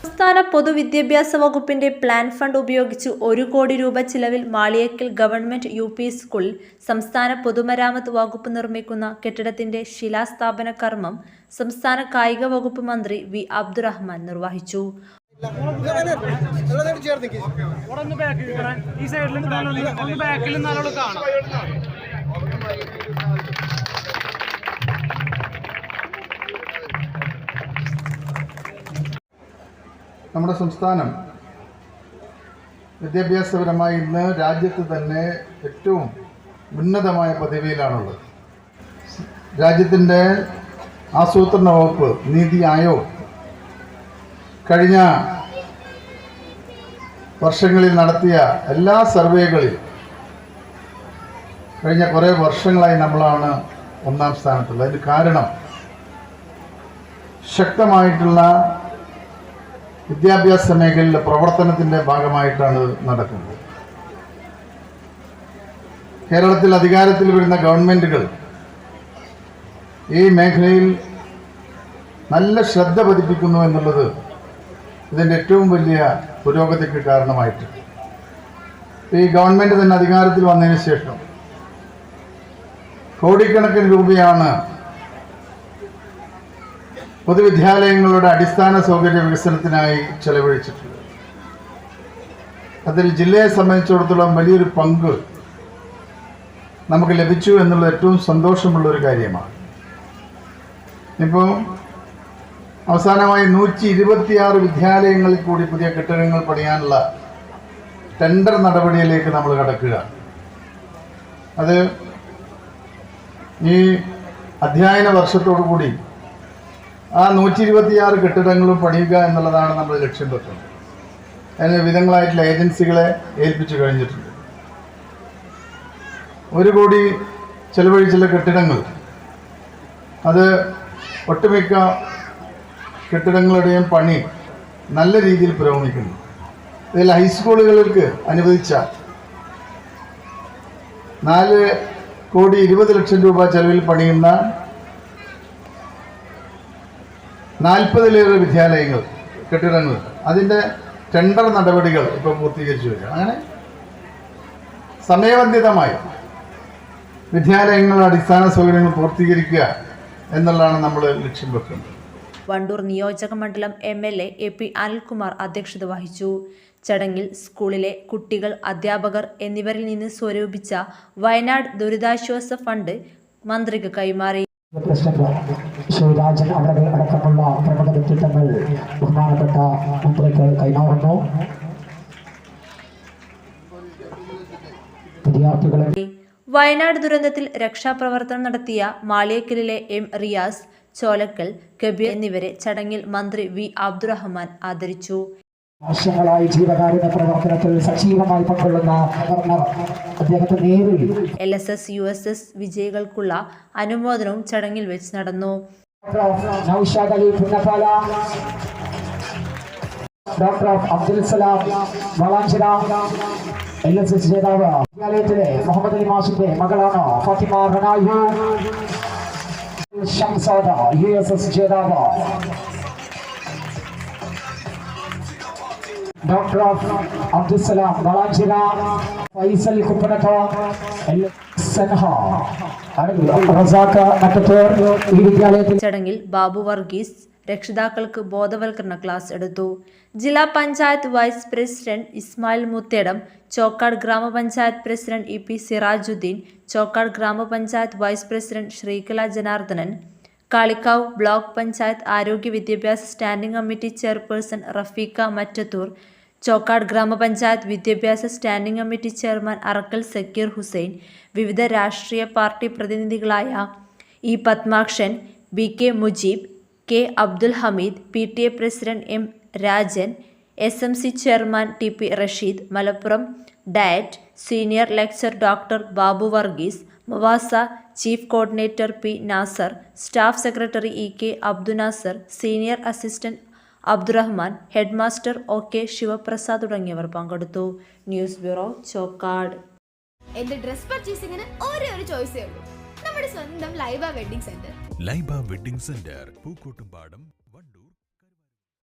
സംസ്ഥാന പൊതുവിദ്യാഭ്യാസ വകുപ്പിന്റെ പ്ലാൻ ഫണ്ട് ഉപയോഗിച്ച് ഒരു കോടി രൂപ ചിലവിൽ മാളിയേക്കൽ ഗവൺമെന്റ് യു പി സ്കൂളിൽ സംസ്ഥാന പൊതുമരാമത്ത് വകുപ്പ് നിർമ്മിക്കുന്ന കെട്ടിടത്തിന്റെ ശിലാസ്ഥാപന കർമ്മം സംസ്ഥാന കായിക വകുപ്പ് മന്ത്രി വി അബ്ദുറഹ്മാൻ നിർവഹിച്ചു. ഈ സൈഡിലും കാണാം നമ്മുടെ സംസ്ഥാനം വിദ്യാഭ്യാസപരമായി ഇന്ന് രാജ്യത്ത് തന്നെ ഏറ്റവും ഉന്നതമായ പദവിയിലാണുള്ളത്. രാജ്യത്തിന്റെ ആസൂത്രണ വകുപ്പ് നീതി ആയോഗ് കഴിഞ്ഞ വർഷങ്ങളിൽ നടത്തിയ എല്ലാ സർവേകളിൽ കഴിഞ്ഞ കുറേ വർഷങ്ങളായി നമ്മളാണ് ഒന്നാം സ്ഥാനത്തുള്ളത്. അതിന് കാരണം ശക്തമായിട്ടുള്ള വിദ്യാഭ്യാസ മേഖലയിലെ പ്രവർത്തനത്തിന്റെ ഭാഗമായിട്ടാണ് നടക്കുന്നത്. കേരളത്തിൽ അധികാരത്തിൽ വരുന്ന ഗവൺമെന്റുകൾ ഈ മേഖലയിൽ നല്ല ശ്രദ്ധ പതിപ്പിക്കുന്നു എന്നുള്ളത് ഇതിന്റെ ഏറ്റവും വലിയ പുരോഗതിക്ക് കാരണമായിട്ട്. ഈ ഗവൺമെന്റ് തന്നെ അധികാരത്തിൽ വന്നതിന് ശേഷം കോടിക്കണക്കിന് രൂപയാണ് പൊതുവിദ്യാലയങ്ങളുടെ അടിസ്ഥാന സൗകര്യ വികസനത്തിനായി ചെലവഴിച്ചിട്ടുള്ളത് അതിൽ ജില്ലയെ സംബന്ധിച്ചിടത്തോളം വലിയൊരു പങ്ക് നമുക്ക് ലഭിച്ചു എന്നുള്ളത് ഏറ്റവും സന്തോഷമുള്ള ഒരു കാര്യമാണ്. ഇപ്പോൾ അവസാനമായി നൂറ്റി ഇരുപത്തിയാറ് വിദ്യാലയങ്ങളിൽ കൂടി പുതിയ കെട്ടിടങ്ങൾ പണിയാനുള്ള ടെൻഡർ നടപടിയിലേക്ക് നമ്മൾ കടക്കുക. അത് ഈ അധ്യയന വർഷത്തോടു കൂടി ആ നൂറ്റി ഇരുപത്തിയാറ് കെട്ടിടങ്ങളും പണിയുക എന്നുള്ളതാണ് നമ്മൾ ലക്ഷ്യം വെക്കുന്നത്. അതിന് വിധങ്ങളായിട്ടുള്ള ഏജൻസികളെ ഏൽപ്പിച്ചു കഴിഞ്ഞിട്ടുണ്ട്. ഒരു കോടി ചെലവഴിച്ചുള്ള കെട്ടിടങ്ങൾ. അത് ഒട്ടുമിക്ക കെട്ടിടങ്ങളുടെയും പണി നല്ല രീതിയിൽ പുരോഗമിക്കുന്നു. ഇതിൽ ഹൈസ്കൂളുകൾക്ക് അനുവദിച്ച നാല് കോടി ഇരുപത് ലക്ഷം രൂപ ചെലവിൽ പണിയുന്ന നാൽപ്പതിലേറെ വിദ്യാലയങ്ങൾ കെട്ടിടങ്ങൾ. അതിന്റെ ടെൻഡർ നടപടികൾ ഇപ്പോൾ പൂർത്തീകരിച്ചു വരിക. അങ്ങനെ സമയബന്ധിതമായി വിദ്യാലയങ്ങളുടെ അടിസ്ഥാന സൗകര്യങ്ങൾ പൂർത്തീകരിക്കുക എന്നുള്ളതാണ് നമ്മൾ ലക്ഷ്യം വെക്കുന്നത്. വണ്ടൂർ നിയോജക മണ്ഡലം M L A A P Anilkumar അധ്യക്ഷത വഹിച്ചു. ചടങ്ങിൽ സ്കൂളിലെ കുട്ടികൾ അധ്യാപകർ എന്നിവരിൽ നിന്ന് സ്വരൂപിച്ച വയനാട് ദുരിതാശ്വാസ ഫണ്ട് മന്ത്രിക്ക് കൈമാറി. പ്രസിഡന്റ് ശ്രീ രാജൻ അവരുടെ അടക്കമുള്ള പ്രമുഖ വ്യക്തിത്വങ്ങൾ ബഹുമാനപ്പെട്ട മന്ത്രിക്ക് കൈമാറുന്നു. വിദ്യാർത്ഥികളെ വയനാട് ദുരന്തത്തിൽ രക്ഷാപ്രവർത്തനം നടത്തിയ മാളിയക്കലിലെ എം റിയാസ് ചോലക്കൽ കബീർ എന്നിവരെ ചടങ്ങിൽ മന്ത്രി വി അബ്ദുറഹ്മാൻ ആദരിച്ചു. വർഷങ്ങളായി ജീവകാരുണ്യ പ്രവർത്തനത്തിൽ സജീവമായി പങ്കൊള്ളുന്ന ഗവർണർ അദ്ദേഹത്തെ നേരിൽ L S S U S S വിജയികൾക്കുള്ള അനുമോദനവും ചടങ്ങിൽ വെച്ച് നടന്നു. Doctor Noushad Ali Punnappala doctor Abdul Salam Valanchira L S S ജേതാവ് വിദ്യാലയത്തിലെ മുഹമ്മദ് അലി മാഷിന്റെ മകളാണ് Fathima Ranayu Shamsada U S S ജേതാവ് ഡോക്ടർ അബ്ദുൽ സലാം വളാഞ്ചിറ ഫൈസൽ വിദ്യാലയത്തിൽ ചടങ്ങിൽ ബാബു വർഗീസ് രക്ഷിതാക്കൾക്ക് ബോധവൽക്കരണ ക്ലാസ് എടുത്തു. ജില്ലാ പഞ്ചായത്ത് വൈസ് പ്രസിഡന്റ് ഇസ്മായിൽ മുത്തേടം ചോക്കാട് ഗ്രാമപഞ്ചായത്ത് president E P Sirajuddin Chokkad ഗ്രാമപഞ്ചായത്ത് vice president Sreekala Janardhanan Kalikavu block panchayat ആരോഗ്യ വിദ്യാഭ്യാസ standing committee chairperson Rafeeqa Mattathur Chokkad ഗ്രാമപഞ്ചായത്ത് വിദ്യാഭ്യാസ standing committee chairman Arakkal Sakeer Hussain വിവിധ രാഷ്ട്രീയ party പ്രതിനിധികളായ E Padmakshan B K Mujeeb K Abdul Hameed P T A president M Rajan S M C chairman T P Rasheed Malappuram DIET senior lecturer doctor Babu Varghese മവാസ chief coordinator P Nasar staff secretary E K Abdunasar senior assistant Abdurahman headmaster O K Sivaprasad തുടങ്ങിയവർ പങ്കെടുത്തു. News bureau Chokkad. എന്റെ dress പർച്ചേസിംഗിന് ഒരേ ഒരു ചോയ്സേ ഉള്ളൂ. നമ്മുടെ സ്വന്തം Laiba wedding centre. Laiba wedding centre Pookkottumpadam